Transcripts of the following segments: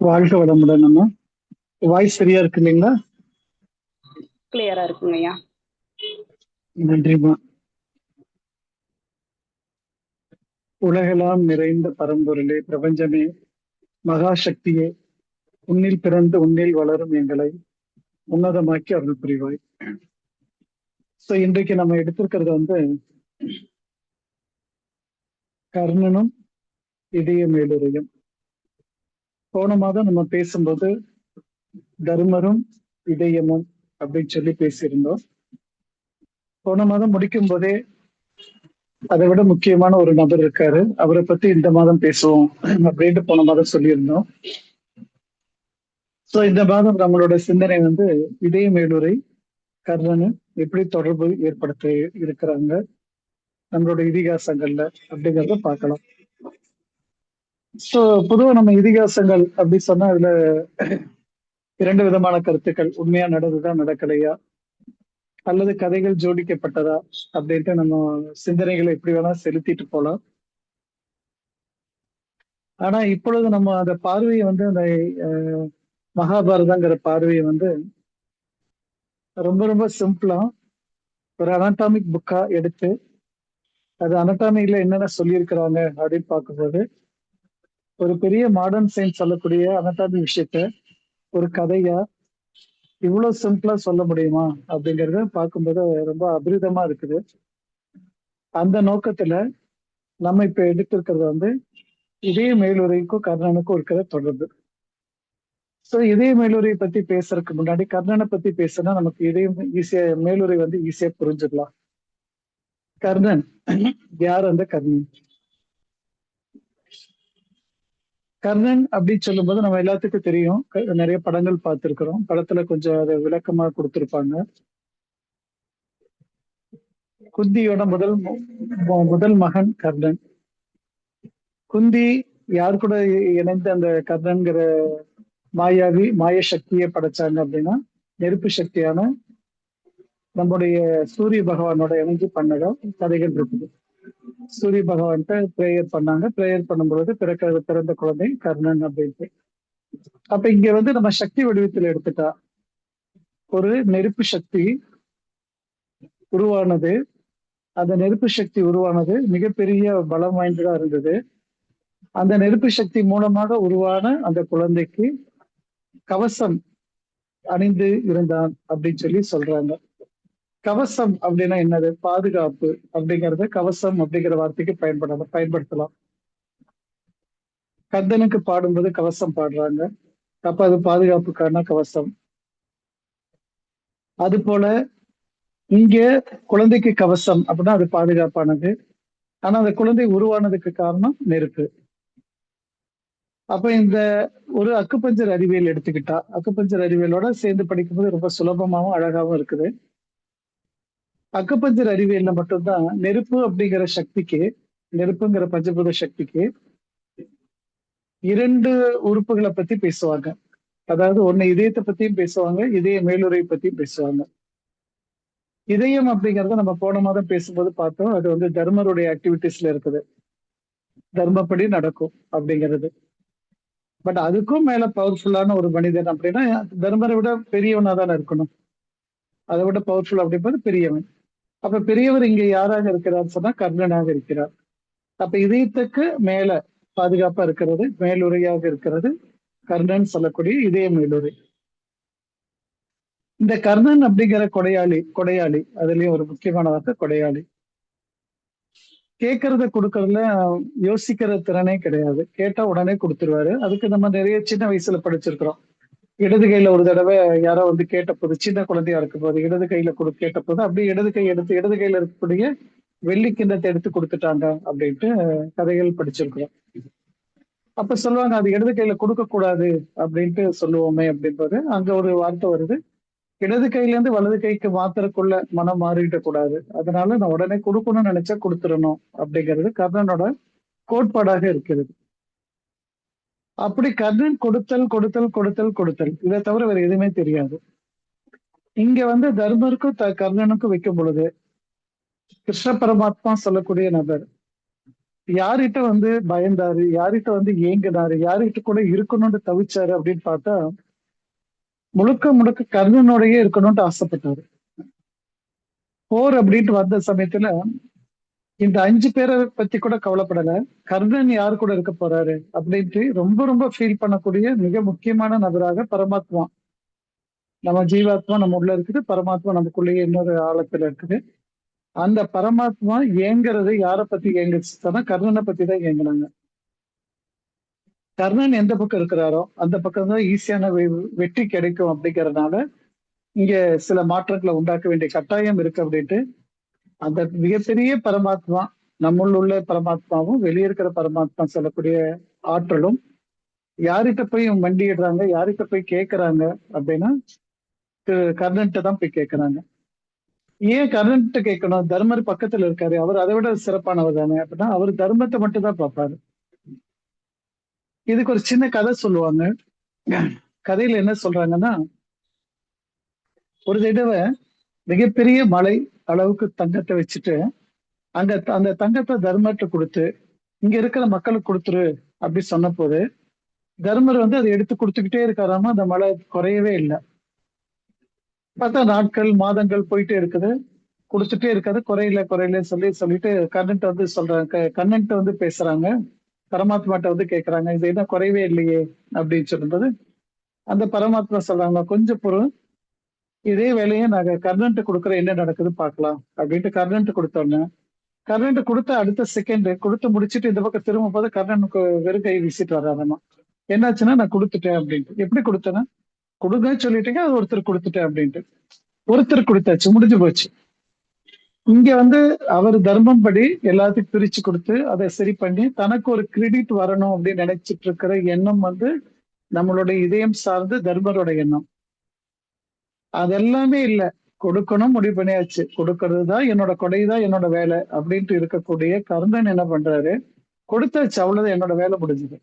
வாழ்க வளமுடன் அம்மா. வாய்ஸ் சரியா இருக்கு இல்லைங்களா? கிளியரா இருக்குங்க ஐயா. நன்றிம்மா. உலகெல்லாம் நிறைந்த பரம்பொருளே பிரபஞ்சமே மகாசக்தியே உன்னில் பிறந்து உன்னில் வளரும் எங்களை உன்னதமாக்கி அருள் புரிவாய். சோ இன்றைக்கு நம்ம எடுத்திருக்கிறது வந்து கர்ணனும் இதய மேலுரையும் போன மாதம் நம்ம பேசும்போது தர்மரும் இதயமும் அப்படின்னு சொல்லி பேசியிருந்தோம். போன மாதம் முடிக்கும் போதே அதை விட முக்கியமான ஒரு நபர் இருக்காரு. அவரை பத்தி இந்த மாதம் பேசுவோம் அப்படின்ட்டு போன மாதம் சொல்லியிருந்தோம். சோ இந்த மாதம் நம்மளோட சிந்தனை வந்து இதய மேலுரை கர்ணன் எப்படி தொடர்பு ஏற்படுத்த இருக்கிறாங்க? நம்மளோட இதிகாசங்கள்ல அப்படிங்கிறத பார்க்கலாம். சோ பொதுவா நம்ம இதிகாசங்கள் அப்படி சொன்னா அதுல இரண்டு விதமான கருத்துக்கள். உண்மையா நடந்ததா நடக்கலையா? அல்லது கதைகள் ஜோடிக்கப்பட்டதா? அப்படின்ட்டு நம்ம சிந்தனைகளை எப்படி வேணா செலுத்திட்டு போலாம். ஆனா இப்பொழுது நம்ம அந்த பார்வையை வந்து அந்த மகாபாரதங்கிற பார்வையை வந்து ரொம்ப ரொம்ப சிம்பிளா ஒரு அனாட்டாமிக் புக்கா எடுத்து அது அனட்டாமிக்ல என்னென்ன சொல்லியிருக்கிறாங்க அப்படின்னு பார்க்கும்போது ஒரு பெரிய மாடர்ன் சயின்ஸ் சொல்லக்கூடிய அனட்டாமி விஷயத்த ஒரு கதையா இவ்வளவு சிம்பிளா சொல்ல முடியுமா அப்படிங்கறத பார்க்கும்போது ரொம்ப அபரிதமா இருக்குது. அந்த நோக்கத்துல நம்ம இப்ப எடுத்திருக்கிறது வந்து இதய மேலுரைக்கும் கர்ணனுக்கும் இருக்கிற தொடர்பு. சோ இதய மேலுரை பத்தி பேசுறதுக்கு முன்னாடி கர்ணனை பத்தி பேசுனா நமக்கு இதயம் ஈஸியா மேலுரை வந்து ஈஸியா புரிஞ்சிடலாம் கர்ணன் யார் அந்த கர்ணன்? கர்ணன் அப்படின்னு சொல்லும்போது நம்ம எல்லாத்துக்கும் தெரியும். நிறைய படங்கள் பார்த்திருக்கிறோம். படத்துல கொஞ்சம் அதை விளக்கமா கொடுத்திருப்பாங்க. குந்தியோட முதல் முதல் மகன் கர்ணன். குந்தி யார் கூட இணைந்து அந்த கர்ணன்கிற மாயாவி மாய சக்தியை படைச்சாங்க அப்படின்னா நெருப்பு சக்தியான நம்முடைய சூரிய பகவானோட இணைஞ்சு பண்ணதா கதைகள் இருக்குது. சூரிய பகவான்கிட்ட பிரேயர் பண்ணாங்க. பிரேயர் பண்ணும்பொழுது பிறக்க பிறந்த குழந்தை கர்ணன் அப்படின்ட்டு. அப்ப இங்க வந்து நம்ம சக்தி வடிவத்தில் எடுத்துட்டா. ஒரு நெருப்பு சக்தி உருவானது. அந்த நெருப்பு சக்தி உருவானது மிகப்பெரிய பலம் வாய்ந்ததா இருந்தது. அந்த நெருப்பு சக்தி மூலமாக உருவான அந்த குழந்தைக்கு கவசம் அணிந்து இருந்தான் அப்படின்னு சொல்லி சொல்றாங்க. கவசம் அப்படின்னா என்னது? பாதுகாப்பு அப்படிங்கறத கவசம் அப்படிங்கிற வார்த்தைக்கு பயன்பட பயன்படுத்தலாம். கந்தனுக்கு பாடும்போது கவசம் பாடுறாங்க. அப்ப அது பாதுகாப்புக்கான கவசம். அது போல இங்க குழந்தைக்கு கவசம் அப்படின்னா அது பாதுகாப்பானது. ஆனா அந்த குழந்தை உருவானதுக்கு காரணம் நெருப்பு. அப்ப இந்த ஒரு அக்குப்பஞ்சர் அறிவியல் எடுத்துக்கிட்டா அக்குப்பஞ்சர் அறிவியலோட சேர்ந்து படிக்கும்போது ரொம்ப சுலபமாவும் அழகாவும் இருக்குது. அக்குப்பஞ்சர் அறிவியல்ல மட்டும்தான் நெருப்பு அப்படிங்கிற சக்திக்கு நெருப்புங்கிற பஞ்சபூத சக்திக்கு இரண்டு உறுப்புகளை பத்தி பேசுவாங்க. அதாவது ஒண்ணு இதயத்தை பத்தியும் பேசுவாங்க இதய மேலுரை பத்தியும் பேசுவாங்க. இதயம் அப்படிங்கறத நம்ம போன மாதம் பேசும்போது பார்த்தோம் அது வந்து தர்மருடைய ஆக்டிவிட்டிஸ்ல இருக்குது. தர்மப்படி நடக்கும் அப்படிங்கிறது. பட் அதுக்கும் மேல பவர்ஃபுல்லான ஒரு மனிதன் அப்படின்னா தர்மரை விட பெரியவனா தானே இருக்கணும். அதை விட பவர்ஃபுல் அப்படிங்கிறது பெரியவன். அப்ப பெரியவர் இங்க யாராக இருக்கிறார் சொன்னா கர்ணனாக இருக்கிறார். அப்ப இதயத்துக்கு மேல பாதுகாப்பா இருக்கிறது மேலுரையாக இருக்கிறது கர்ணன் சொல்லக்கூடிய இதய மேலுரை இந்த கர்ணன் அப்படிங்கிற கொடையாளி கொடையாளி அதுலயும் ஒரு முக்கியமான வார்த்தை கொடையாளி. கேட்கறத கொடுக்கறதுல யோசிக்கிற திறனே கிடையாது. கேட்டா உடனே கொடுத்துருவாரு. அதுக்கு நம்ம நிறைய சின்ன வயசுல படிச்சிருக்கிறோம். இடது கையில ஒரு தடவை யாரோ வந்து கேட்டபோது சின்ன குழந்தையா இருக்கும் போது இடது கையில கொடு கேட்ட போது அப்படியே இடது கை எடுத்து இடது கையில இருக்கக்கூடிய வெள்ளி கிண்ணத்தை எடுத்து கொடுத்துட்டாங்க அப்படின்ட்டு கதைகள் படிச்சிருக்கிறோம். அப்ப சொல்லுவாங்க அது இடது கையில கொடுக்க கூடாது அப்படின்ட்டு சொல்லுவோமே அப்படின்றது அங்க ஒரு வார்த்தை வருது. இடது கையில இருந்து வலது கைக்கு மாத்திரக்குள்ள மனம் மாறிட கூடாது அதனால நான் உடனே கொடுக்கணும்னு நினைச்சா கொடுத்துடணும் அப்படிங்கிறது கர்ணனோட கோட்பாடாக இருக்கிறது. அப்படி கர்ணன் கொடுத்தல் கொடுத்தல் கொடுத்தல் கொடுத்தல். இதை தவிர வேற எதுவுமே தெரியாது. இங்க வந்து தர்மருக்கும் த கர்ணனுக்கும் வைக்கும் பொழுது கிருஷ்ண பரமாத்மா சொல்லக்கூடிய நபர் யார்கிட்ட வந்து பயந்தாரு யார்கிட்ட வந்து ஏங்கினாரு யார்கிட்ட கூட இருக்கணும்னு தவிச்சாரு அப்படின்னு பார்த்தா முழுக்க முழுக்க கர்ணனோடயே இருக்கணும்னு ஆசைப்பட்டாரு. போர் அப்படின்ட்டு வந்த சமயத்துல இந்த அஞ்சு பேரை பத்தி கூட கவலைப்படல. கர்ணன் யார் கூட இருக்க போறாரு அப்படின்ட்டு ரொம்ப ரொம்ப ஃபீல் பண்ணக்கூடிய மிக முக்கியமான நபராக பரமாத்மா. நம்ம ஜீவாத்மா நம்ம உள்ள இருக்குது பரமாத்மா நமக்குள்ளேயே இன்னொரு ஆழத்துல இருக்குது. அந்த பரமாத்மா ஏங்குறது யாரை பத்தி ஏங்குச்சுன்னா கர்ணனை பத்தி தான் ஏங்குனாங்க கர்ணன் எந்த பக்கம் இருக்கிறாரோ அந்த பக்கம் தான் ஈஸியான வெ- வெற்றி கிடைக்கும் அப்படிங்கறதுனால இங்க சில மாற்றங்களை உண்டாக்க வேண்டிய கட்டாயம் இருக்கு அப்படின்ட்டு அந்த மிகப்பெரிய பரமாத்மா நம்முள்ள உள்ள பரமாத்மாவும் வெளியே இருக்கிற பரமாத்மா சொல்லக்கூடிய ஆற்றலும் யார்கிட்ட போய் மண்டியிடுறாங்க யார்கிட்ட போய் கேட்கறாங்க அப்படின்னா திரு கர்ணன்ட்ட தான் போய் கேட்கறாங்க ஏன் கர்ணன்ட்ட கேட்கணும் தர்மர் பக்கத்துல இருக்காரு அவர் அதை விட சிறப்பானவர் தானே? அப்படின்னா அவர் தர்மத்தை மட்டும் தான் பார்ப்பாரு. இதுக்கு ஒரு சின்ன கதை சொல்லுவாங்க. கதையில என்ன சொல்றாங்கன்னா ஒரு தடவை மிகப்பெரிய மலை அளவுக்கு தங்கத்தை வச்சுட்டு அங்க த- அந்த தங்கத்தை தர்மர்கிட்ட கொடுத்து இங்க இருக்கிற மக்களுக்கு கொடுத்துரு அப்படி சொன்ன போது தர்மர் வந்து அதை எடுத்து கொடுத்துக்கிட்டே இருக்காராம? அந்த மழை குறையவே இல்லை. பார்த்தா நாட்கள் மாதங்கள் போயிட்டே இருக்குது. கொடுத்துட்டே இருக்காது. குறையில குறையிலன்னு சொல்லி சொல்லிட்டு கண்ணன்ட்ட வந்து சொல்றாங்க. கண்ணன்ட்ட வந்து பேசுறாங்க. பரமாத்மாட்ட வந்து கேட்கறாங்க இது என்ன குறையவே இல்லையே அப்படின்னு சொல்லும்போது அந்த பரமாத்மா சொல்றாங்க கொஞ்சம் பொருள் இதே வேலையை நாங்க கர்ணன்ட்டு கொடுக்குற என்ன நடக்குது பார்க்கலாம். அப்படின்ட்டு கர்ணன்ட்டு கொடுத்தோன்னே கர்ணன்ட்டு கொடுத்த அடுத்த செகண்ட் கொடுத்து முடிச்சிட்டு இந்த பக்கம் திரும்ப போது கர்ணனுக்கு வெறும் கை வீசிட்டு வராதமா என்னாச்சுன்னா நான் கொடுத்துட்டேன் அப்படின்ட்டு. எப்படி கொடுத்தேன்னா கொடுங்கன்னு சொல்லிட்டீங்க அது ஒருத்தர் கொடுத்துட்டேன் அப்படின்ட்டு. ஒருத்தர் கொடுத்தாச்சு முடிஞ்சு போச்சு. இங்க வந்து அவர் தர்மம் படி எல்லாத்துக்கும் பிரிச்சு கொடுத்து அதை சரி பண்ணி தனக்கு ஒரு கிரெடிட் வரணும் அப்படின்னு நினைச்சிட்டு இருக்கிற எண்ணம் வந்து நம்மளுடைய இதயம் சார்ந்து தர்மரோட எண்ணம். அதெல்லாமே இல்ல. கொடுக்கணும் முடிவு பண்ணியாச்சு. கொடுக்கறது தான் என்னோட கொடை தான் என்னோட வேலை அப்படின்ட்டு இருக்கக்கூடிய கர்ணன் என்ன பண்றாரு? கொடுத்தாச்சு அவ்வளவுதான் என்னோட வேலை முடிஞ்சது.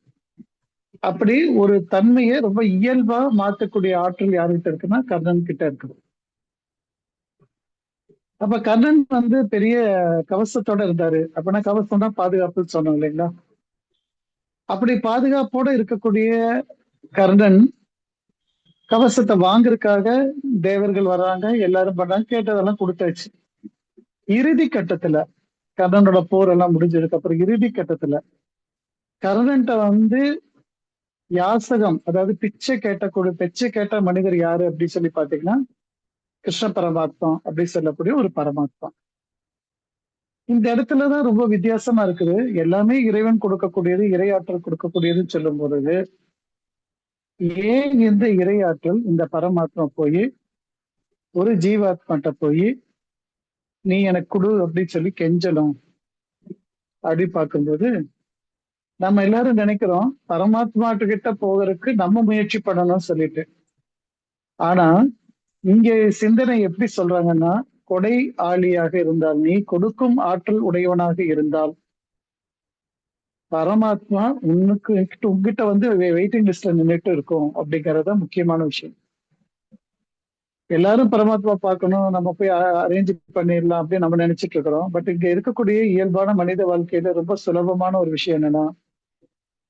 அப்படி ஒரு தன்மையை ரொம்ப இயல்பா மாத்தக்கூடிய ஆற்றல் யார்கிட்ட இருக்குன்னா கர்ணன் கிட்ட இருக்குது. அப்ப கர்ணன் வந்து பெரிய கவசத்தோட இருந்தாரு. அப்படின்னா கவசம் தான் பாதுகாப்புன்னு சொன்னோம் இல்லைங்களா? அப்படி பாதுகாப்போட இருக்கக்கூடிய கர்ணன் கவசத்தை வாங்குறதுக்காக தேவர்கள் வர்றாங்க எல்லாரும் பண்றாங்க கேட்டதெல்லாம் கொடுத்தாச்சு. இறுதி கட்டத்துல கர்ணனோட போர் எல்லாம் முடிஞ்சதுக்கு அப்புறம் இறுதி கட்டத்துல கர்ணன்ட்ட வந்து யாசகம் அதாவது பிச்சை கேட்ட கொடு பிச்சை கேட்ட மனிதர் யாரு அப்படின்னு சொல்லி பாத்தீங்கன்னா கிருஷ்ண பரமாத்மம் அப்படின்னு சொல்லக்கூடிய ஒரு பரமாத்மா. இந்த இடத்துலதான் ரொம்ப வித்தியாசமா இருக்குது. எல்லாமே இறைவன் கொடுக்கக்கூடியது இறையாற்றல் கொடுக்கக்கூடியதுன்னு சொல்லும் பொழுது ஏன் இந்த இறையாற்றல் இந்த பரமாத்மா போய் ஒரு ஜீவாத்மாட்ட போய் நீ எனக்கு கொடு அப்படின்னு சொல்லி கெஞ்சலும்? அப்படி பார்க்கும்போது நம்ம எல்லாரும் நினைக்கிறோம் பரமாத்மா கிட்ட போகிறதுக்கு நம்ம முயற்சி பண்ணணும்னு சொல்லிட்டு. ஆனா இங்க சிந்தனை எப்படி சொல்றாங்கன்னா கொடை ஆளியாக இருந்தால் நீ கொடுக்கும் ஆற்றல் உடையவனாக இருந்தால் பரமாத்மா உனக்கு உங்ககிட்ட வந்து வெயிட்டிங் லிஸ்ட்ல நின்றுட்டு இருக்கும் அப்படிங்கறத முக்கியமான விஷயம். எல்லாரும் பரமாத்மா பார்க்கணும் நம்ம போய் அரேஞ்ச் பண்ணிடலாம் அப்படின்னு நம்ம நினைச்சிட்டு இருக்கிறோம். பட் இங்க இருக்கக்கூடிய இயல்பான மனித வாழ்க்கையில ரொம்ப சுலபமான ஒரு விஷயம் என்னன்னா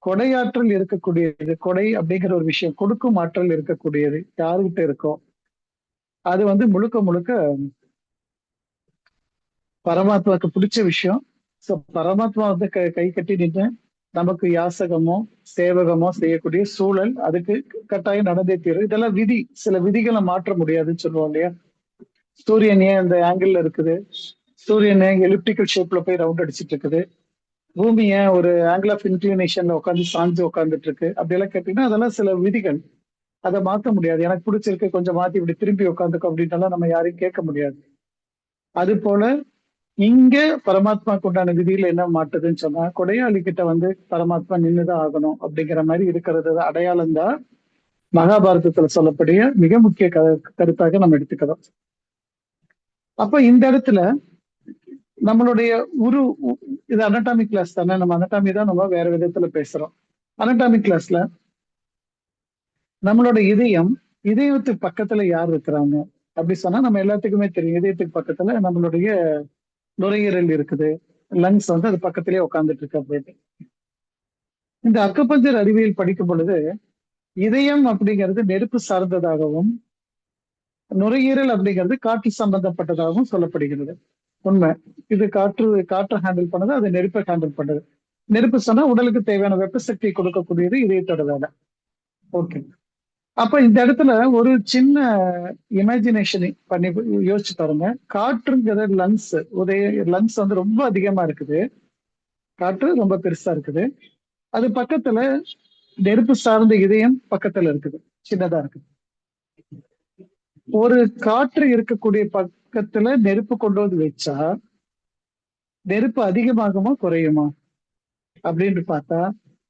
கொடையாற்றல் இருக்கக்கூடியது கொடை அப்படிங்கிற ஒரு விஷயம் கொடுக்கும் ஆற்றல் இருக்கக்கூடியது யாருகிட்ட இருக்கோ அது வந்து முழுக்க முழுக்க பரமாத்மாவுக்கு பிடிச்ச விஷயம். சோ பரமாத்மா வந்து கை கை கட்டி நின்று நமக்கு யாசகமோ சேவகமோ செய்யக்கூடிய சூழல் அதுக்கு கட்டாயம் நடந்தே தீரும். இதெல்லாம் விதி. சில விதிகளை மாற்ற முடியாதுன்னு சொல்லுவோம் இல்லையா? சூரியன் ஏன் அந்த ஆங்கிள் இருக்குது? சூரியன் எலிப்டிக்கல் ஷேப்ல போய் ரவுண்ட் அடிச்சிட்டு இருக்குது? பூமி ஏன் ஒரு ஆங்கிள் ஆஃப் இன்க்ளினேஷன்ல உட்காந்து சாஞ்சு உட்காந்துட்டு இருக்கு? அப்படியெல்லாம் கேட்டீங்கன்னா அதெல்லாம் சில விதிகள். அதை மாத்த முடியாது. எனக்கு பிடிச்சிருக்கு கொஞ்சம் மாத்தி இப்படி திரும்பி உட்காந்துக்கோ அப்படின்ட்டு நம்ம யாரையும் கேட்க முடியாது. அது போல இங்க பரமாத்மாக்கு உண்டான விதியில என்ன மாட்டுதுன்னு சொன்னா கொடையாளி கிட்ட வந்து பரமாத்மா நின்னுதான் ஆகணும் அப்படிங்கிற மாதிரி இருக்கிறது அடையாளம் தான் மகாபாரதத்துல சொல்லக்கூடிய மிக முக்கிய கருத்தாக நம்ம எடுத்துக்கிறோம். அப்ப இந்த இடத்துல நம்மளுடைய உரு இது அனட்டாமி கிளாஸ் தானே நம்ம அனட்டாமி தான் நம்ம வேற விதத்துல பேசுறோம். அனட்டாமிக் கிளாஸ்ல நம்மளோட இதயம் இதயத்துக்கு பக்கத்துல யார் இருக்கிறாங்க? அப்படி சொன்னா நம்ம எல்லாத்துக்குமே தெரியும். இதயத்துக்கு பக்கத்துல நம்மளுடைய நுரையீரல் இருக்குது. லங்ஸ் வந்து அது பக்கத்திலே உட்காந்துட்டு இருக்கு அப்படின்னு இந்த அக்கப்பஞ்சர் அறிவியல் படிக்கும் பொழுது இதயம் அப்படிங்கிறது நெருப்பு சார்ந்ததாகவும் நுரையீரல் அப்படிங்கிறது காற்று சம்பந்தப்பட்டதாகவும் சொல்லப்படுகிறது. உண்மை. இது காற்று காற்றை ஹேண்டில் பண்ணது அது நெருப்பை ஹேண்டில் பண்ணுது. நெருப்பு சொன்னா உடலுக்கு தேவையான வெப்ப சக்தியை கொடுக்கக்கூடியது இதயத்தோட வேலை. ஓகே அப்ப இந்த இடத்துல ஒரு சின்ன இமேஜினேஷன் பண்ணி யோசிச்சு பாருங்க. காற்றுங்கிறது லங்ஸ் உதய லங்ஸ் வந்து ரொம்ப அதிகமா இருக்குது. காற்று ரொம்ப பெருசா இருக்குது. அது பக்கத்துல நெருப்பு சார்ந்த இதயம் பக்கத்துல இருக்குது. சின்னதா இருக்குது. ஒரு காற்று இருக்கக்கூடிய பக்கத்துல நெருப்பு கொண்டு வந்து வச்சா நெருப்பு அதிகமாகுமா குறையுமா? அப்படின்னு பார்த்தா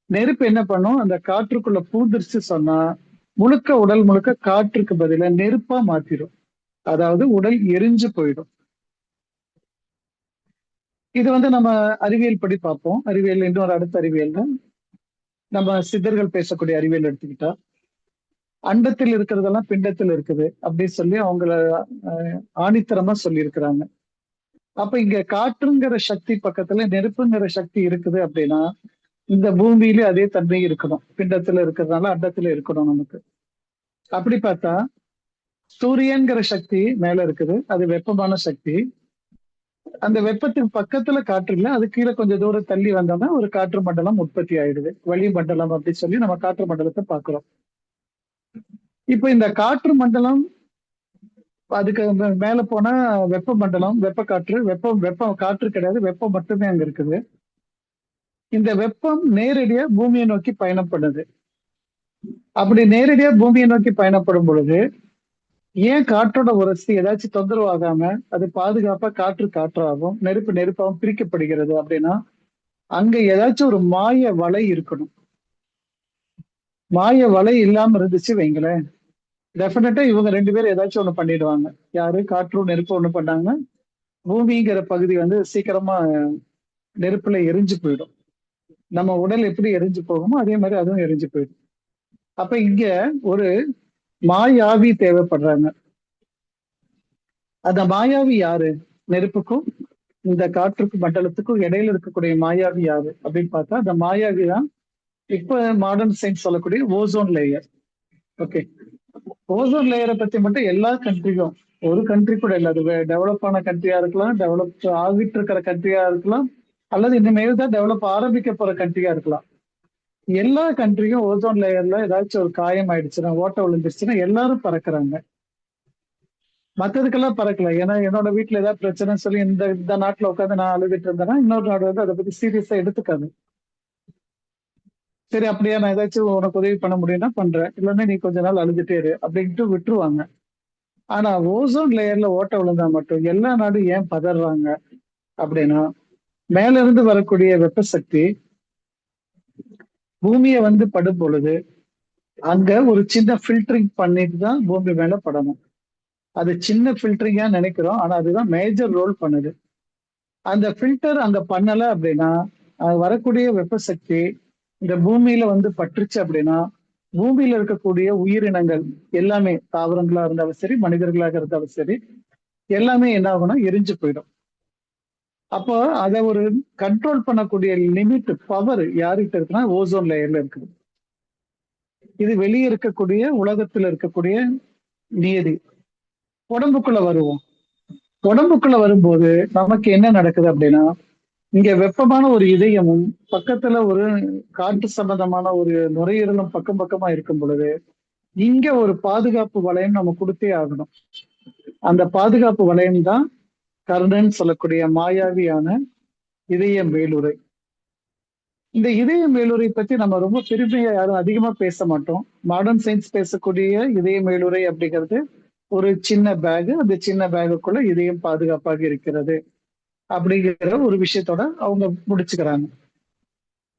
நெருப்பு என்ன பண்ணும்? அந்த காற்றுக்குள்ள பூந்துருச்சு சொன்னா முழுக்க உடல் முழுக்க காற்றுக்கு பதிலா நெருப்பா மாத்திரும். அதாவது உடல் எரிஞ்சு போயிடும். இது வந்து நம்ம அறிவியல் படி பார்ப்போம். அறிவியல் இன்னொரு அடுத்த அறிவியல் நம்ம சித்தர்கள் பேசக்கூடிய அறிவியல் எடுத்துக்கிட்டா. அண்டத்தில் இருக்கிறதெல்லாம் பிண்டத்தில் இருக்குது அப்படின்னு சொல்லி அவங்கள அஹ், ஆணித்தரமா சொல்லியிருக்கிறாங்க. அப்ப இங்க காற்றுங்கிற சக்தி பக்கத்துல நெருப்புங்கிற சக்தி இருக்குது அப்படின்னா இந்த பூமியிலே அதே தன்மை இருக்கணும். பிண்டத்துல இருக்கிறதுனால அண்டத்துல இருக்கணும் நமக்கு. அப்படி பார்த்தா சூரியன்கிற சக்தி மேல இருக்குது. அது வெப்பமான சக்தி. அந்த வெப்பத்துக்கு பக்கத்துல காற்று இல்லை அது கீழே கொஞ்சம் தூரம் தள்ளி வந்தோம்னா ஒரு காற்று மண்டலம் உற்பத்தி ஆயிடுது. வளி மண்டலம் அப்படின்னு சொல்லி நம்ம காற்று மண்டலத்தை பாக்குறோம் இப்ப இந்த காற்று மண்டலம் அதுக்கு மேல போனா வெப்ப மண்டலம் வெப்ப காற்று வெப்பம் வெப்பம் காற்று கிடையாது. வெப்பம் மட்டுமே அங்க இருக்குது. இந்த வெப்பம் நேரடியா பூமியை நோக்கி பயணப்படுது. அப்படி நேரடியா பூமியை நோக்கி பயணப்படும் பொழுது ஏன் காற்றோட உரசி ஏதாச்சும் தொந்தரவு ஆகாம அது பாதுகாப்பா காற்று காற்றாகவும் நெருப்பு நெருப்பாகவும் பிரிக்கப்படுகிறது அப்படின்னா அங்க ஏதாச்சும் ஒரு மாய வலை இருக்கணும். மாய வலை இல்லாம இருந்துச்சு வைங்களேன். டெஃபினட்டா இவங்க ரெண்டு பேரும் ஏதாச்சும் ஒண்ணு பண்ணிடுவாங்க. யாரு? காற்றும் நெருப்பு ஒண்ணு பண்ணாங்க பூமிங்கிற பகுதி வந்து சீக்கிரமா நெருப்புல எரிஞ்சு போயிடும். நம்ம உடல் எப்படி எரிஞ்சு போகுமோ அதே மாதிரி அதுவும் எரிஞ்சு போயிடும். அப்ப இங்க ஒரு மாயாவி தேவைப்படுறாங்க. அந்த மாயாவி யாரு? நெருப்புக்கும் இந்த காற்றுக்கும் மண்டலத்துக்கும் இடையில இருக்கக்கூடிய மாயாவி யாரு அப்படின்னு பார்த்தா அந்த மாயாவி தான் இப்ப மாடர்ன் சயின்ஸ் சொல்லக்கூடிய ஓசோன் லேயர் ஓகே ஓசோன் லேயரை பத்தி மட்டும் எல்லா கண்ட்ரிக்கும் ஒரு கண்ட்ரி கூட இல்லை. அது டெவலப் ஆன கண்ட்ரியா இருக்கலாம் டெவலப் ஆகிட்டு இருக்கிற கண்ட்ரியா இருக்கலாம் அல்லது இனிமேல் தான் டெவலப் ஆரம்பிக்க போற கண்ட்ரியா இருக்கலாம். எல்லா கண்ட்ரியும் ஓசோன் லேயர்ல ஏதாச்சும் ஒரு காயம் ஆயிடுச்சுன்னா ஓட்ட விழுந்துருச்சுன்னா எல்லாரும் பறக்குறாங்க. மத்ததுக்கெல்லாம் பறக்கல. ஏன்னா என்னோட வீட்டுல ஏதாவது பிரச்சனை சொல்லி இந்த இந்த நாட்டுல உட்காந்து நான் அழுதுட்டு இருந்தேன்னா இன்னொரு நாடு வந்து அதை பத்தி சீரியஸா எடுத்துக்காது. சரி அப்படியா நான் ஏதாச்சும் உனக்கு உதவி பண்ண முடியும்னா பண்றேன். இல்லைன்னா நீ கொஞ்ச நாள் அழுதுட்டே இரு அப்படின்ட்டு விட்டுருவாங்க. ஆனா ஓசோன் லேயர்ல ஓட்ட விழுந்தா மட்டும் எல்லா நாடும் ஏன் பதறாங்க அப்படின்னா மேல இருந்து வரக்கூடிய வெப்ப சக்தி பூமியை வந்து படும் பொழுது அங்க ஒரு சின்ன ஃபில்டரிங் பண்ணிட்டு தான் பூமி மேல படணும். அது சின்ன ஃபில்டரிங்கா நினைக்கிறோம். ஆனா அதுதான் மேஜர் ரோல் பண்ணுது. அந்த ஃபில்டர் அங்க பண்ணல அப்படின்னா வரக்கூடிய வெப்ப சக்தி இந்த பூமியில வந்து பற்றுச்சு அப்படின்னா பூமியில இருக்கக்கூடிய உயிரினங்கள் எல்லாமே தாவரங்களா இருந்தாலும் சரி மனிதர்களாக இருந்தாலும் சரி எல்லாமே என்ன ஆகும்னா எரிஞ்சு போயிடும். அப்போ அதை ஒரு கண்ட்ரோல் பண்ணக்கூடிய லிமிட் பவர் யார்கிட்ட இருக்குன்னா ஓசோன் லேயர்ல இருக்குது. இது வெளியே இருக்கக்கூடிய உலகத்துல இருக்கக்கூடிய நியதி உடம்புக்குள்ள வருவோம். உடம்புக்குள்ள வரும்போது நமக்கு என்ன நடக்குது அப்படின்னா இங்க வெப்பமான ஒரு இதயமும் பக்கத்துல ஒரு காற்று சம்பந்தமான ஒரு நுரையீரலும் பக்கம் பக்கமா இருக்கும் பொழுது இங்க ஒரு பாதுகாப்பு வளையம் நம்ம கொடுத்தே ஆகணும். அந்த பாதுகாப்பு வளையம் தான் கர்ணன் சொல்லக்கூடிய மாயாவியான இதய மேலுரை இந்த இதய மேலுரை பத்தி நம்ம ரொம்ப பெருமையா யாரும் அதிகமா பேச மாட்டோம். மாடர்ன் சயின்ஸ் பேசக்கூடிய இதய மேலுரை அப்படிங்கிறது ஒரு சின்ன பேகு அந்த சின்ன பேகுக்குள்ள இதயம் பாதுகாப்பாக இருக்கிறது அப்படிங்கிற ஒரு விஷயத்தோட அவங்க முடிச்சுக்கிறாங்க.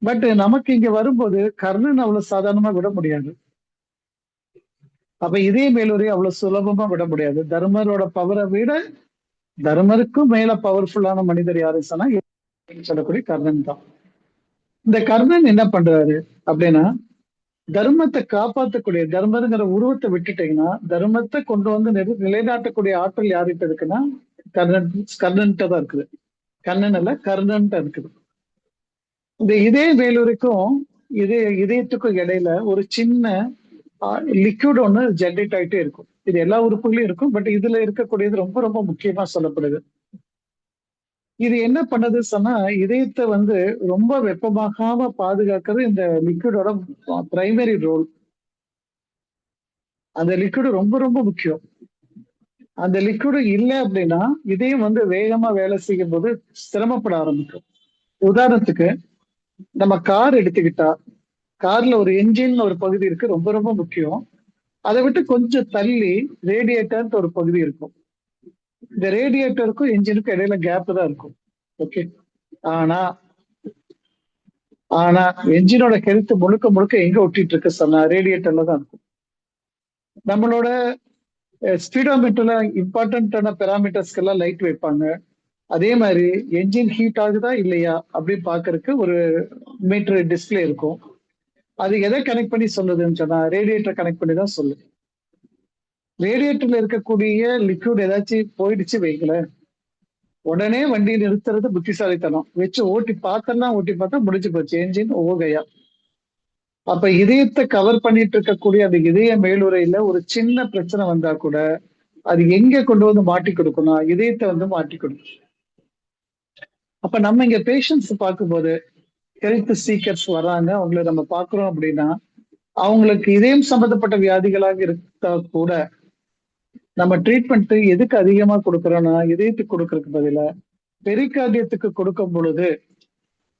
பட் நமக்கு இங்க வரும்போது கர்ணன் அவ்வளவு சாதாரணமா விட முடியாது. அப்ப இதே மேலுரை அவ்வளவு சுலபமா விட முடியாது. தர்மரோட பவரை விட தர்மருக்கும் மேல பவர்ஃபுல்லான மனிதர் யாரு சொன்னா சொல்லக்கூடிய கர்ணன் தான். இந்த கர்ணன் என்ன பண்றாரு அப்படின்னா தர்மத்தை காப்பாற்றக்கூடிய தர்மருங்கிற உருவத்தை விட்டுட்டீங்கன்னா தர்மத்தை கொண்டு வந்து நிலை- நிலைநாட்டக்கூடிய ஆற்றல் யாருகிட்ட இருக்குன்னா கர்ணன் கர்ணன்ட்ட தான் இருக்குது. கர்ணன் அல்ல கர்ணன்ட்ட இருக்குது. இந்த இதே வேலூருக்கும் இதே இதயத்துக்கும் இடையில ஒரு சின்ன லிக்யூட் ஒன்று ஜென்ரேட் ஆயிட்டே இருக்கும். இது எல்லா உறுப்புகளையும் இருக்கும் பட் இதுல இருக்கக்கூடியது ரொம்ப ரொம்ப முக்கியமா சொல்லப்படுது. இது என்ன பண்ணுது சொன்னா இதயத்தை வந்து ரொம்ப வெப்பமாகாம பாதுகாக்கிறது இந்த லிக்விடோட பிரைமரி ரோல் அந்த லிக்விடு ரொம்ப ரொம்ப முக்கியம். அந்த லிக்விடு இல்லை அப்படின்னா இதயம் வந்து வேகமா வேலை செய்யும் போது சிரமப்பட ஆரம்பிக்கும். உதாரணத்துக்கு நம்ம கார் எடுத்துக்கிட்டா கார்ல ஒரு என்ஜின் ஒரு பகுதி இருக்கு ரொம்ப ரொம்ப முக்கியம். அதை விட்டு கொஞ்சம் தள்ளி ரேடியேட்டர் ஒரு பகுதி இருக்கும். இந்த ரேடியேட்டருக்கும் என்ஜினுக்கும் இடையில கேப் தான் இருக்கும். ஓகே ஆனா ஆனா என்ஜினோட ஹெல்த் முழுக்க முழுக்க எங்க ஒட்டிட்டு இருக்கு சொன்னா ரேடியேட்டர்ல தான் இருக்கும். நம்மளோட ஸ்பீடோமீட்டர்ல இம்பார்ட்டன்டான பெராமீட்டர்ஸ்க்கு எல்லாம் லைட் வைப்பாங்க. அதே மாதிரி என்ஜின் ஹீட் ஆகுதா இல்லையா அப்படின்னு பாக்குறதுக்கு ஒரு மீட்டர் டிஸ்பிளே இருக்கும். அது எதை கனெக்ட் பண்ணி சொல்லுதுன்னு சொன்னா ரேடியேட்டர் கனெக்ட் பண்ணி தான் சொல்லுது. ரேடியேட்டர்ல இருக்கக்கூடிய லிக்விட் ஏதாச்சும் போயிடுச்சு வைக்கல உடனே வண்டி நிறுத்துறது புத்திசாலித்தனம். வச்சு ஓட்டி பார்த்தன்னா ஓட்டி பார்த்தா முடிஞ்சு போச்சு. என்ஜின் ஓகையா. அப்ப இதயத்தை கவர் பண்ணிட்டு இருக்கக்கூடிய அந்த இதய மேலுரையில ஒரு சின்ன பிரச்சனை வந்தா கூட அது எங்க கொண்டு வந்து மாட்டி கொடுக்கணும் இதயத்தை வந்து மாட்டி கொடுக்கணும் அப்ப நம்ம இங்க பேஷன்ஸ் பார்க்கும்போது ஹெல்த் சீக்கர்ஸ் வராங்க. அவங்கள நம்ம பாக்குறோம் அப்படின்னா அவங்களுக்கு இதயம் சம்பந்தப்பட்ட வியாதிகளாக இருந்தா கூட நம்ம ட்ரீட்மெண்ட் எதுக்கு அதிகமா கொடுக்கறோம்னா இதயத்துக்கு கொடுக்கறதுக்கு பதில பெரிகார்டியத்துக்கு கொடுக்கும் பொழுது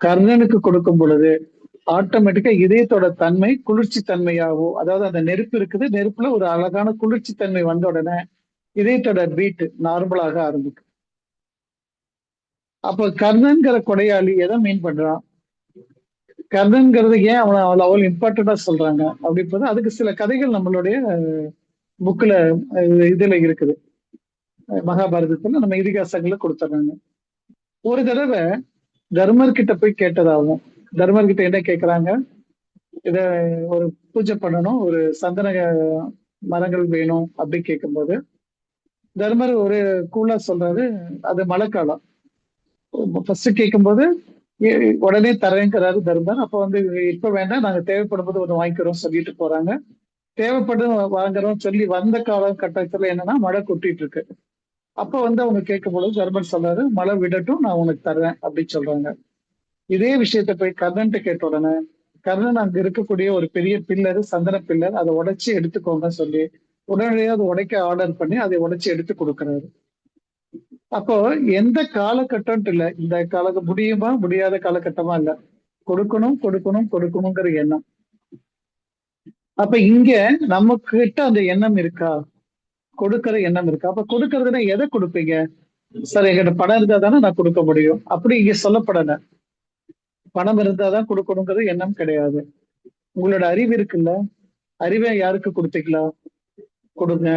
கர்ணனுக்கு கொடுக்கும் பொழுது ஆட்டோமேட்டிக்கா இதயத்தோட தன்மை குளிர்ச்சி தன்மையாகும் அதாவது அந்த நெருப்பு இருக்குது நெருப்புல ஒரு அழகான குளிர்ச்சி தன்மை வந்த உடனே இதயத்தோட பீட் நார்மலாக ஆரம்பிக்கும். அப்ப கர்ணன்கிற கொடையாளி எதை மீன் பண்றான்? கதைங்கிறது ஏன் அவனை அவ்வளோ அவ்வளோ இம்பார்ட்டண்டா சொல்றாங்க? அப்படின்றது அதுக்கு சில கதைகள் நம்மளுடைய புக்ல இதுல இருக்குது. மகாபாரதத்துல நம்ம இதிகாசங்களை கொடுத்துட்றாங்க. ஒரு தடவை தர்மர் கிட்ட போய் கேட்டதாகவும் தர்மர் கிட்ட என்ன கேட்குறாங்க இத ஒரு பூஜை பண்ணணும் ஒரு சந்தன மரங்கள் வேணும் அப்படி கேட்கும்போது தர்மர் ஒரு கூலா சொல்றாரு அது மழைக்காலம். ஃபர்ஸ்ட் கேட்கும்போது உடனே தரேங்கிறாரு தர்மர் அப்ப வந்து இப்ப வேண்டாம் நாங்க தேவைப்படும் போது ஒன்று வாங்கிக்கிறோம் சொல்லிட்டு போறாங்க. தேவைப்படும் வாங்குறோம் சொல்லி வந்த காலம் கட்டத்துல என்னன்னா மழை கொட்டிட்டு இருக்கு. அப்ப வந்து அவங்க கேட்கும் பொழுது தர்மர் சொல்றாரு மழை விடட்டும் நான் உனக்கு தர்றேன் அப்படின்னு சொல்றாங்க. இதே விஷயத்த போய் கர்ணன்ட்டு கேட்ட உடனே கர்ணன் அங்க இருக்கக்கூடிய ஒரு பெரிய பில்லர் சந்தன பில்லர் அதை உடைச்சு எடுத்துக்கோங்க சொல்லி உடனடியாக அதை உடைக்க ஆர்டர் பண்ணி அதை உடைச்சு எடுத்து கொடுக்கறாரு. அப்போ எந்த காலகட்டம் இல்ல இந்த கால முடியுமா முடியாத காலகட்டமா இல்ல. கொடுக்கணும் கொடுக்கணும் கொடுக்கணுங்கிற எண்ணம். அப்ப இங்க நம்ம கிட்ட அந்த எண்ணம் இருக்கா? கொடுக்கற எண்ணம் இருக்கா? அப்ப கொடுக்கறதுன்னா எதை கொடுப்பீங்க? சார் எங்கிட்ட பணம் இருந்தா தானே நான் கொடுக்க முடியும். அப்படி இங்க சொல்லப்படல. பணம் இருந்தாதான் கொடுக்கணுங்கிறது எண்ணம் கிடையாது. உங்களோட அறிவு இருக்குல்ல? அறிவை யாருக்கு கொடுத்தீங்களா? கொடுங்க.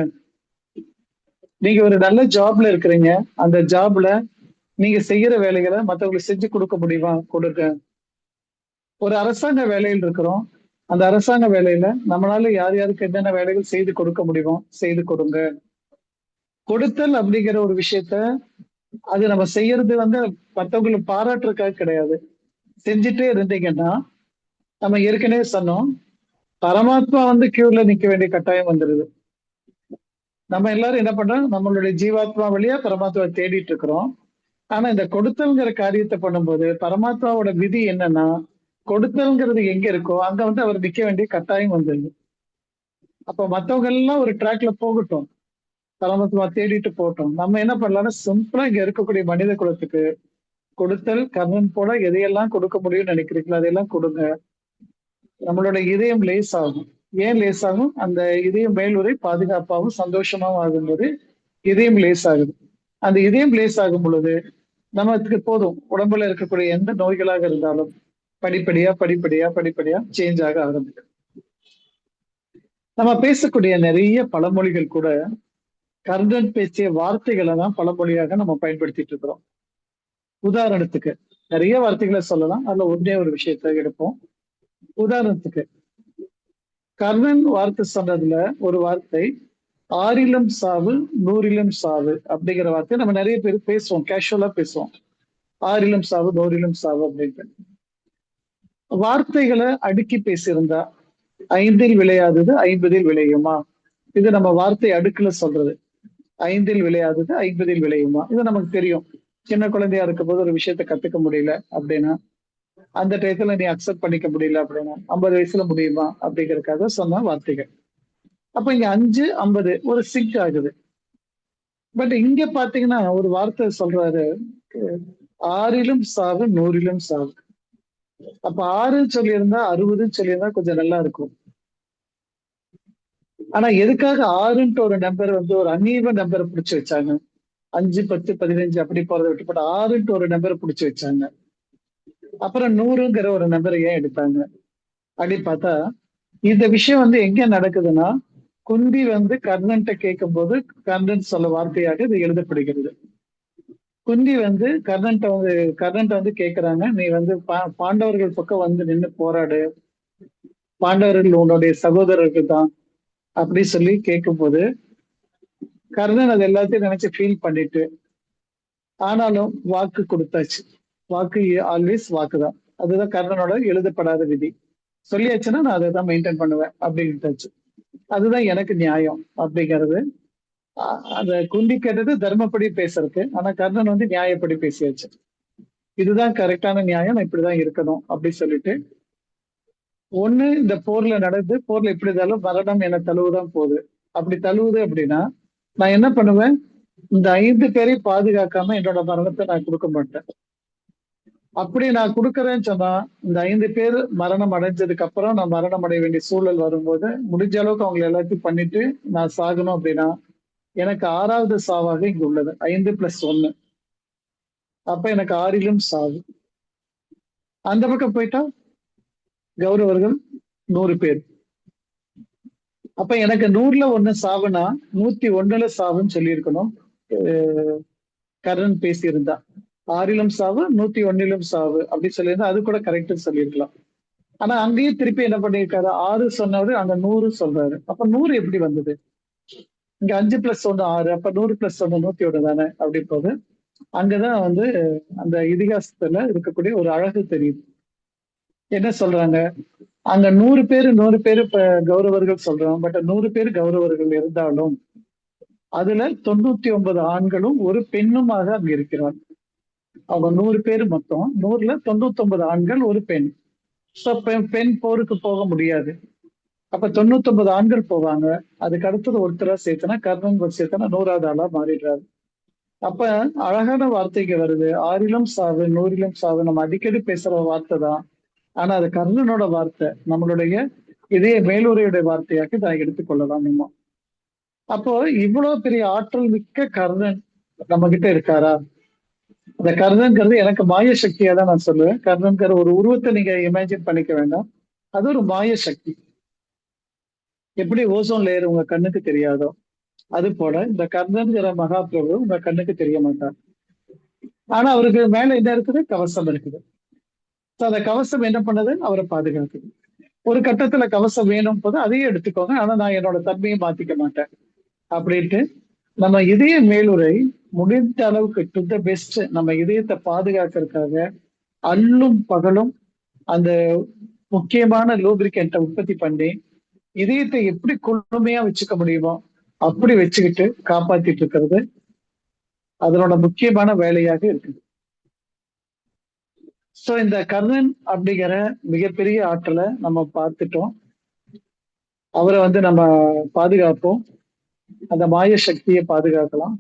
நீங்க ஒரு நல்ல ஜாப்ல இருக்கிறீங்க. அந்த ஜாப்ல நீங்க செய்யற வேலைகளை மற்றவங்களுக்கு செஞ்சு கொடுக்க முடியுமா? கொடுக்க ஒரு அரசாங்க வேலையில் இருக்கிறோம். அந்த அரசாங்க வேலையில நம்மளால யார் யாருக்கு என்னென்ன வேலைகள் செய்து கொடுக்க முடியுமோ செய்து கொடுங்க. கொடுத்தல் அப்படிங்கிற ஒரு விஷயத்த அது நம்ம செய்யறது வந்து மற்றவங்களை பாராட்டுறதுக்காக கிடையாது. செஞ்சுட்டே இருந்தீங்கன்னா நம்ம ஏற்கனவே சொன்னோம். பரமாத்மா வந்து கியூர்ல நிக்க வேண்டிய கட்டாயம் வந்துருது. நம்ம எல்லாரும் என்ன பண்றோம்? நம்மளுடைய ஜீவாத்மா வழியா பரமாத்மாவை தேடிட்டு இருக்கிறோம். ஆனா இந்த கொடுத்தல்ங்கிற காரியத்தை பண்ணும்போது பரமாத்மாவோட விதி என்னன்னா கொடுத்தல்ங்கிறது எங்க இருக்கோ அங்க வந்து அவர் நிக்க வேண்டிய கட்டாயம் வந்துருது. அப்ப மத்தவங்க எல்லாம் ஒரு ட்ராக்ல போகட்டும். பரமாத்மா தேடிட்டு போகட்டும். நம்ம என்ன பண்ணலாம்னா சிம்பிளா இங்க இருக்கக்கூடிய மனித குலத்துக்கு கொடுத்தல் கர்ணன் போல எதையெல்லாம் கொடுக்க முடியும்னு நினைக்கிறீங்களோ அதையெல்லாம் கொடுங்க. நம்மளோட இதயம் லேஸ் ஆகும் ஏன் லேஸ் ஆகும் அந்த இதயம் மேலுரை பாதுகாப்பாகவும் சந்தோஷமாகவும் ஆகும்போது இதயம் லேஸ் ஆகுது அந்த இதயம் லேஸ் ஆகும் பொழுது நமக்கு போதும். உடம்புல இருக்கக்கூடிய எந்த நோய்களாக இருந்தாலும் படிப்படியா படிப்படியா படிப்படியா சேஞ்ச் ஆக ஆரம்பிக்கும். நம்ம பேசக்கூடிய நிறைய பழமொழிகள் கூட கர்ணன் பேசிய வார்த்தைகளை தான் பழமொழியாக நம்ம பயன்படுத்திட்டு இருக்கிறோம். உதாரணத்துக்கு நிறைய வார்த்தைகளை சொல்லலாம். அதுல ஒன்றே ஒரு விஷயத்த எடுப்போம். உதாரணத்துக்கு கர்ணன் வார்த்தை சொன்னதுல ஒரு வார்த்தை ஆறிலும் சாவு நூறிலும் சாவு அப்படிங்கிற வார்த்தை நம்ம நிறைய பேர் பேசுவோம் கேஷுவலா பேசுவோம். ஆறிலும் சாவு நூறிலும் சாவு அப்படின்ட்டு. வார்த்தைகளை அடுக்கி பேசியிருந்தா ஐந்தில் விளையாதது ஐம்பதில் விளையுமா? இது நம்ம வார்த்தை அடுக்குல சொல்றது. ஐந்தில் விளையாதது ஐம்பதில் விளையுமா? இது நமக்கு தெரியும். சின்ன குழந்தையா இருக்கும் போது ஒரு விஷயத்த கத்துக்க முடியல அப்படின்னா அந்த டயத்துல நீ அக்செப்ட் பண்ணிக்க முடியல அப்படின்னா ஐம்பது வயசுல முடியுமா அப்படிங்கறதுக்காக சொன்ன வார்த்தைகள். அப்ப இங்க அஞ்சு ஐம்பது ஒரு சிங்க் ஆகுது. பட் இங்க பாத்தீங்கன்னா ஒரு வார்த்தை சொல்றாரு. ஆறிலும் சாவு நூறிலும் சாவு. அப்ப ஆறுன்னு சொல்லியிருந்தா அறுபதுன்னு சொல்லியிருந்தா கொஞ்சம் நல்லா இருக்கும். ஆனா எதுக்காக ஆறுன்ட்டு ஒரு நம்பர் வந்து ஒரு அன்னீவன் நம்பரை பிடிச்சி வச்சாங்க? அஞ்சு பத்து பதினஞ்சு அப்படி போறதை விட்டுப்பட்டு ஆறுன்ட்டு ஒரு நம்பரை பிடிச்சி வச்சாங்க? அப்புறம் நூறுங்கிற ஒரு நம்பரை ஏன் எடுத்தாங்க? அப்படி பார்த்தா இந்த விஷயம் வந்து எங்க நடக்குதுன்னா குந்தி வந்து கர்ணன்ட்ட கேட்கும் போது கர்ணன் சொல்ல வார்த்தையாக இது எழுதப்படுகிறது. குந்தி வந்து கர்ணன்ட்ட வந்து கர்ணன்ட்ட வந்து கேட்கிறாங்க நீ வந்து பா- பாண்டவர்கள் பக்கம் வந்து நின்று போராடு. பாண்டவர்கள் உன்னுடைய சகோதரர்கள் தான். அப்படி சொல்லி கேட்கும்போது கர்ணன் அது எல்லாத்தையும் நினைச்சு ஃபீல் பண்ணிட்டு ஆனாலும் வாக்கு கொடுத்தாச்சு. வாக்கு ஆல்வேஸ் வாக்கு தான் அதுதான் கர்ணனோட எழுதப்படாத விதி. சொல்லியாச்சுன்னா நான் அதை தான் மெயின்டைன் பண்ணுவேன் அப்படின்ட்டு அதுதான் எனக்கு நியாயம் அப்படிங்கிறது. அந்த குந்தி கேட்டது தர்மப்படி பேசுறதுக்கு ஆனா கர்ணன் வந்து நியாயப்படி பேசியாச்சு. இதுதான் கரெக்டான நியாயம் நான் இப்படிதான் இருக்கணும் அப்படி சொல்லிட்டு. ஒண்ணு இந்த போர்ல நடந்து போர்ல எப்படி இருந்தாலும் மரணம் என தழுவுதான் போகுது. அப்படி தழுவுது அப்படின்னா நான் என்ன பண்ணுவேன்? இந்த ஐந்து பேரை பாதுகாக்காம என்னோட மரணத்தை நான் கொடுக்க மாட்டேன். அப்படி நான் கொடுக்குறேன்னு சொன்னா இந்த ஐந்து பேர் மரணம் அடைஞ்சதுக்கு அப்புறம் நான் மரணம் அடைய வேண்டிய சூழல் வரும்போது முடிஞ்ச அளவுக்கு அவங்களை எல்லாத்தையும் பண்ணிட்டு நான் சாகணும் அப்படின்னா எனக்கு ஆறாவது சாவாக இங்க உள்ளது. ஐந்து பிளஸ் ஒன்னு. அப்ப எனக்கு ஆறிலும் சாவு. அந்த பக்கம் போயிட்டா கௌரவர்கள் நூறு பேர். அப்ப எனக்கு நூறுல ஒண்ணு சாவுனா நூத்தி ஒண்ணுல சாவுன்னு சொல்லியிருக்கணும். கரண் பேசியிருந்தா. ஆறிலும் சாவு நூத்தி ஒன்னிலும் சாவு அப்படின்னு சொல்லியிருந்தா அது கூட கரெக்ட் சொல்லியிருக்கலாம். ஆனா அங்கேயும் திருப்பி என்ன பண்ணியிருக்காரு? ஆறு சொன்னவரு அங்க நூறு சொல்றாரு. அப்ப நூறு எப்படி வந்தது? இங்க அஞ்சு பிளஸ் ஒன்று ஆறு அப்ப நூறு பிளஸ் ஒன்று நூத்தி ஒன்று தானே அப்படி போது அங்கதான் வந்து அந்த இதிகாசத்துல இருக்கக்கூடிய ஒரு அழகு தெரியுது. என்ன சொல்றாங்க? அங்க நூறு பேர் நூறு பேர் இப்ப கௌரவர்கள் சொல்றோம் பட் நூறு பேர் கௌரவர்கள் இருந்தாலும் அதுல தொண்ணூத்தி ஒன்பது ஆண்களும் ஒரு பெண்ணுமாக அங்க இருக்கிறான் அவங்க நூறு பேர் மொத்தம். நூறுல தொண்ணூத்தொன்பது ஆண்கள் ஒரு பெண். ஸோ பெண் பெண் போருக்கு போக முடியாது. அப்ப தொண்ணூத்தொன்பது ஆண்கள் போவாங்க. அதுக்கு அடுத்தது ஒருத்தரா சேர்த்தனா கர்ணன் சேர்த்தனா நூறாவது ஆளா மாறிடுறாரு. அப்ப அழகான வார்த்தைக்கு வருது. ஆறிலும் சாவு நூறிலும் சாவு. நம்ம அடிக்கடி பேசுற வார்த்தை தான். ஆனா அது கர்ணனோட வார்த்தை. நம்மளுடைய இதே மேலுரையுடைய வார்த்தையாக நான் எடுத்துக்கொள்ளலாம் நம்ம. அப்போ இவ்வளவு பெரிய ஆற்றல் மிக்க கர்ணன் நம்ம கிட்ட இருக்காரா? அந்த கர்ணன்கிறது எனக்கு மாய சக்தியா தான் நான் சொல்லுவேன். கர்ணன்கிற ஒரு உருவத்தை நீங்க இமேஜின் பண்ணிக்க வேண்டாம். அது ஒரு மாய சக்தி. எப்படி ஓசோன் லேயர் உங்க கண்ணுக்கு தெரியாதோ அது போல இந்த கர்ணன்கிற மகாபிரபு உங்க கண்ணுக்கு தெரிய மாட்டார். ஆனா அவருக்கு மேல என்ன இருக்குது? கவசம் இருக்குது. அந்த கவசம் என்ன பண்ணுது? அவரை பாதுகாக்குது. ஒரு கட்டத்துல கவசம் வேணும் போது அதையும் எடுத்துக்கோங்க. ஆனா நான் என்னோட தன்மையை மாத்திக்க மாட்டேன். அப்படின்ட்டு நம்ம இதய மேலுரை முடிந்த அளவுக்கு டு த பெஸ்ட் நம்ம இதயத்தை பாதுகாக்கிறதுக்காக அல்லும் பகலும் அந்த முக்கியமான லூப்ரிகண்ட்டை உற்பத்தி பண்ணி இதயத்தை எப்படி குழுமையா வச்சுக்க முடியுமோ அப்படி வச்சுக்கிட்டு காப்பாத்திட்டு இருக்கிறது அதனோட முக்கியமான வேலையாக இருக்குது. சோ இந்த கர்ணன் அப்படிங்கிற மிகப்பெரிய ஆற்றலை நம்ம பார்த்துட்டோம். அவரை வந்து நம்ம பாதுகாப்போம். அந்த மாய சக்தியை பாதுகாக்கலாம்.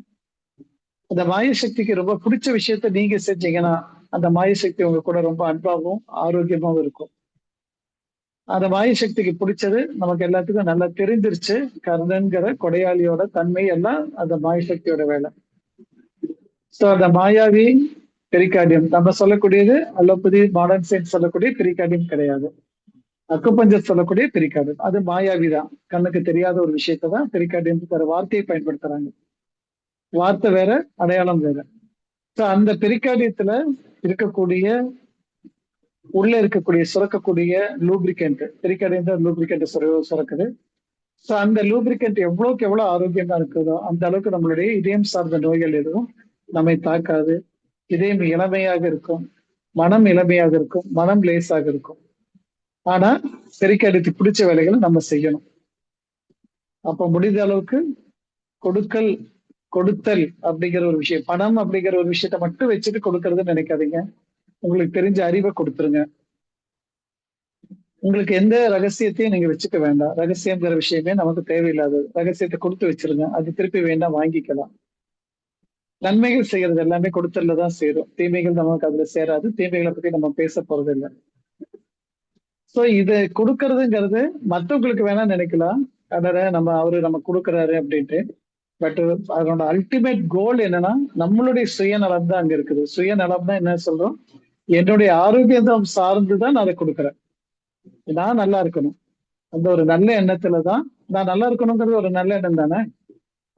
அந்த மாய சக்திக்கு ரொம்ப பிடிச்ச விஷயத்த நீங்க செஞ்சீங்கன்னா அந்த மாய சக்தி உங்க கூட ரொம்ப அன்பாகவும் ஆரோக்கியமாகவும் இருக்கும். அந்த மாய சக்திக்கு பிடிச்சது நமக்கு எல்லாத்துக்கும் நல்லா தெரிஞ்சிருச்சு. கர்ணன்கிற கொடையாளியோட தன்மை எல்லாம் அந்த மாய சக்தியோட வேலை. சோ அந்த மாயாவி பெரிகார்டியம் நம்ம சொல்லக்கூடியது அலோபதி மாடர்ன் சயின்ஸ் சொல்லக்கூடிய பெரிகார்டியம் கிடையாது. அக்குப்பஞ்சர் சொல்லக்கூடிய பெரிகார்டியம் அது மாயாவி தான் கண்ணுக்கு தெரியாத ஒரு விஷயத்தை தான் பெரிகார்டியம் வார்த்தையை பயன்படுத்துறாங்க. வார்த்தை வேற அடையாளம் வேற. சோ அந்த பெரிக்காடியத்துல இருக்கக்கூடிய உள்ள இருக்கக்கூடிய சுரக்கக்கூடிய லூப்ரிகண்ட் பெரிகார்டியம் தான் லூப்ரிகண்ட் சுரக்குது. ஸோ அந்த லூப்ரிகண்ட் எவ்வளவுக்கு எவ்வளவு ஆரோக்கியமா இருக்குதோ அந்த அளவுக்கு நம்மளுடைய இதயம் சார்ந்த நோய்கள் எதுவும் நம்மை தாக்காது. இதயம் இளமையாக இருக்கும் மனம் இளமையாக இருக்கும் மனம் லேசாக இருக்கும். ஆனா பெருக்கி பிடிச்ச வேலைகளை நம்ம செய்யணும். அப்ப முடிந்த அளவுக்கு கொடுக்கல் கொடுத்தல் அப்படிங்கிற ஒரு விஷயம் பணம் அப்படிங்கிற ஒரு விஷயத்த மட்டும் வச்சுட்டு கொடுக்கறதுன்னு நினைக்காதீங்க. உங்களுக்கு தெரிஞ்ச அறிவை கொடுத்துருங்க. உங்களுக்கு எந்த ரகசியத்தையும் நீங்க வச்சுக்க வேண்டாம். ரகசியங்கிற விஷயமே நமக்கு தேவையில்லாதது ரகசியத்தை கொடுத்து வச்சிருங்க. அது திருப்பி வேண்டாம் வாங்கிக்கலாம். நன்மைகள் செய்யறது எல்லாமே கொடுத்தல்ல தான் சேரும். தீமைகள் நமக்கு அதுல சேராது. தீமைகளை பத்தி நம்ம பேச போறது இல்லை சோ இது கொடுக்கறதுங்கிறது மத்தவங்களுக்கு வேணா நினைக்கலாம். அதனால நம்ம அவரு நம்ம கொடுக்குறாரு அப்படின்ட்டு. பட் uh, அதனோட அல்டிமேட் கோல் என்னன்னா நம்மளுடைய சுயநலம் தான் அங்க இருக்குது. சுயநலம் தான் என்ன சொல்றோம்? என்னுடைய ஆரோக்கியம் சார்ந்து தான் நான் அதை கொடுக்குறேன். நான் நல்லா இருக்கணும். அந்த ஒரு நல்ல எண்ணத்துல தான் நான் நல்லா இருக்கணுங்கிறது ஒரு நல்ல எண்ணம் தானே?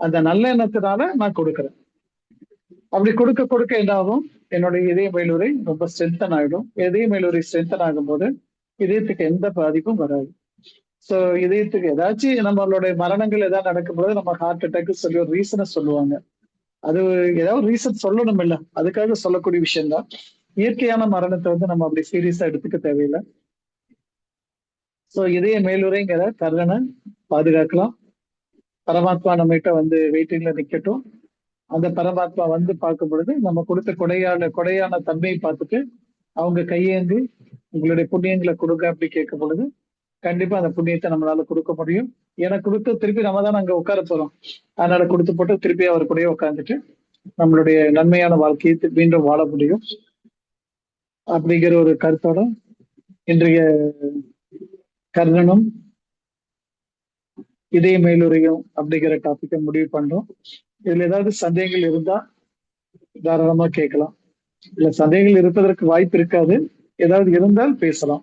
அந்த நல்ல எண்ணத்தினால நான் கொடுக்குறேன். அப்படி கொடுக்க கொடுக்க என்னாகும்? என்னுடைய இதய மேலுரை ரொம்ப ஸ்ட்ரென்தன் ஆயிடும். இதய மேலுரை ஸ்ட்ரென்தன் ஆகும்போது இதயத்துக்கு எந்த பாதிப்பும் வராது. சோ இதயத்துக்கு ஏதாச்சும் நம்மளுடைய மரணங்கள் ஏதாவது நடக்கும்போது நம்ம ஹார்ட் அட்டாக் சொல்லி ஒரு ரீசனை சொல்லுவாங்க. அது ஏதாவது ரீசன் சொல்லணும் இல்ல அதுக்காக சொல்லக்கூடிய விஷயம் தான் இயற்கையான மரணத்தை வந்து நம்ம அப்படி சீரியஸா எடுத்துக்க தேவையில்லை. சோ இதய மேலுரைங்கிற கர்ணனை பாதுகாக்கலாம். பரமாத்மா நம்மகிட்ட வந்து வெயிட்டிங்ல நிக்கட்டும். அந்த பரமாத்மா வந்து பார்க்கும் பொழுது நம்ம கொடுத்த கொடையான கொடையான தன்மையை பார்த்துட்டு அவங்க கையேந்து உங்களுடைய புண்ணியங்களை கொடுங்க அப்படி கேட்கும் பொழுது கண்டிப்பா அந்த புண்ணியத்தை நம்மளால கொடுக்க முடியும். எனக்கு கொடுத்து திருப்பி நம்ம தான் அங்க உட்கார போறோம். அதனால கொடுத்து போட்டு திருப்பி அவர் கூடயே உட்காந்துட்டு நம்மளுடைய நன்மையான வாழ்க்கையை மீண்டும் வாழ முடியும். அப்படிங்கிற ஒரு கருத்தோட இன்றைய கர்ணனும் இதய மேலுரையும் அப்படிங்கிற டாபிக்கை முடிவு பண்றோம். இதுல ஏதாவது சந்தேகங்கள் இருந்தா தாராளமா கேட்கலாம். இல்ல சந்தேகங்கள் இருப்பதற்கு வாய்ப்பு இருக்காது. ஏதாவது இருந்தால் பேசலாம்.